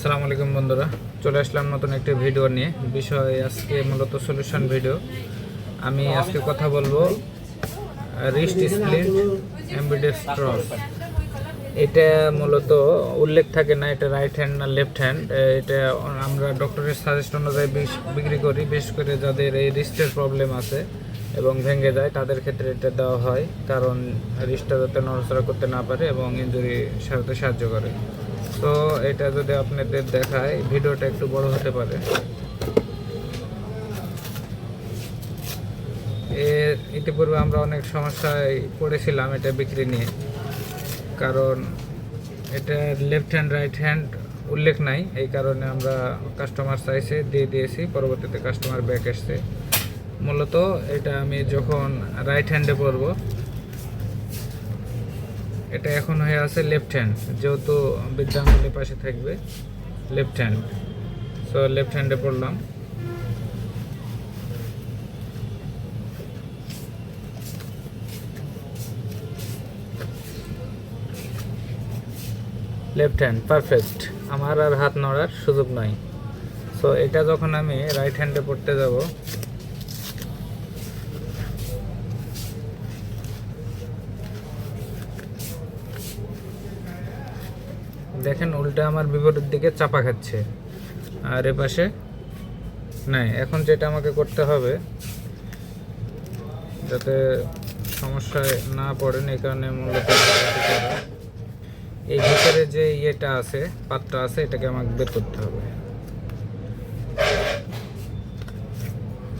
আসসালামু আলাইকুম বন্ধুরা। চলে আসলাম নতুন একটি ভিডিও নিয়ে। বিষয় আজকে মূলত সলিউশন ভিডিও আমি আজকে কথা বলব রিস্ট স্প্লিট এমবিডেক্স ক্রস এটা মূলত উল্লেখ থাকে না, এটা রাইট হ্যান্ড না লেফট হ্যান্ড এটা আমরা ডক্টরের সাজেস্ট অনুযায়ী বিশ- বিক্রি করি বিশেষ করে যাদের এই রিস্টের প্রবলেম আছে এবং ভেঙে যায়, তাদের ক্ষেত্রে এটা দেওয়া হয়, কারণ রিস্টটা যাতে নড়াচড়া করতে না পারে এবং ইঞ্জুরি সারাতে সাহায্য করে। তো এটা যদি আপনাদের দেখায়, ভিডিওটা একটু বড় হতে পারে। এর ইতিপূর্বে আমরা অনেক সমস্যায় পড়েছিলাম এটা বিক্রি নিয়ে। কারণ এটা লেফট হ্যান্ড রাইট হ্যান্ড উল্লেখ নাই। এই কারণে আমরা কাস্টমার চাইছে, দিয়ে দিয়েছি। পরবর্তীতে কাস্টমার ব্যাক এসছে মূলত এটা আমি যখন রাইট হ্যান্ডে পরব এটা এখন হয়ে আছে লেফট হ্যান্ড যেহেতু বৃদ্ধাঙ্গুলের পাশে থাকবে লেফট হ্যান্ড সো লেফট হ্যান্ডে পড়লাম। লেফট হ্যান্ড পারফেক্ট আমার আর হাত নড়ার সুযোগ নাই। সো এটা যখন আমি রাইট হ্যান্ডে পড়তে যাব, দেখেন উল্টা আমার বিপরীত দিকে চাপা খাচ্ছে। আর এ পাশে নাই। এখন যেটা আমাকে করতে হবে, যাতে সমস্যায় না পড়েন, এই কারণে মূলত। এই ভিতরে যে ইয়েটা আছে পাতটা আছে, এটাকে আমাকে বের করতে হবে।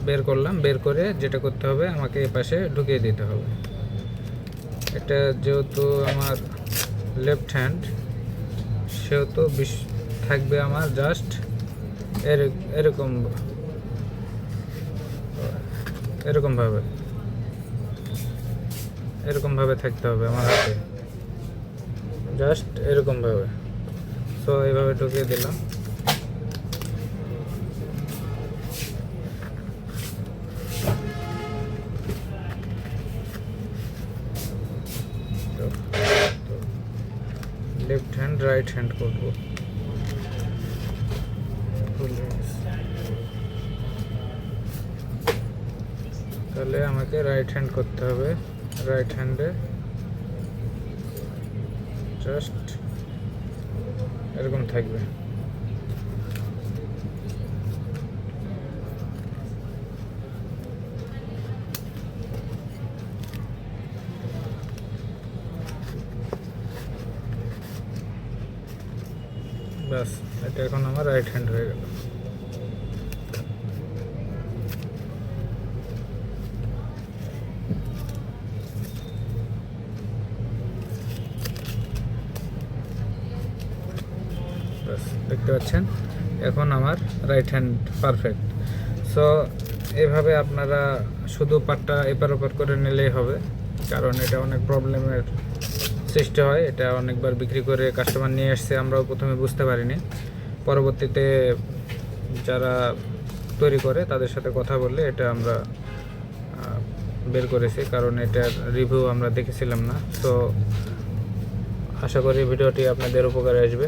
বের করলাম, বের করে যেটা করতে হবে, আমাকে এই পাশে ঢুকিয়ে দিতে হবে। এটা যেহেতু আমার লেফট হ্যান্ড সেহেতু বিশ, থাকবে আমার জাস্ট এরকম, এরকমভাবে এরকমভাবে থাকতে হবে আমার হাতে। জাস্ট এরকমভাবে সো এইভাবে ঢুকিয়ে দিলাম। লেফট হ্যান্ড রাইট হ্যান্ড করব। তাহলে আমাকে রাইট হ্যান্ড করতে হবে। রাইট হ্যান্ডে জাস্ট এরকম থাকবে। ব্যাস এটা এখন আমার রাইট হ্যান্ড হয়ে গেল। ব্যাস দেখতে পাচ্ছেন? এখন আমার রাইট হ্যান্ড পারফেক্ট সো এভাবে আপনারা শুধু পাটটা এপার ওপার করে নিলেই হবে, কারণ এটা অনেক প্রবলেমের সৃষ্টি হয়। এটা অনেকবার বিক্রি করে কাস্টমার নিয়ে এসছে আমরাও প্রথমে বুঝতে পারিনি। পরবর্তীতে যারা তৈরি করে, তাদের সাথে কথা বললে এটা আমরা বের করেছি, কারণ এটার রিভিউ আমরা দেখেছিলাম না। তো আশা করি ভিডিওটি আপনাদের উপকারে আসবে।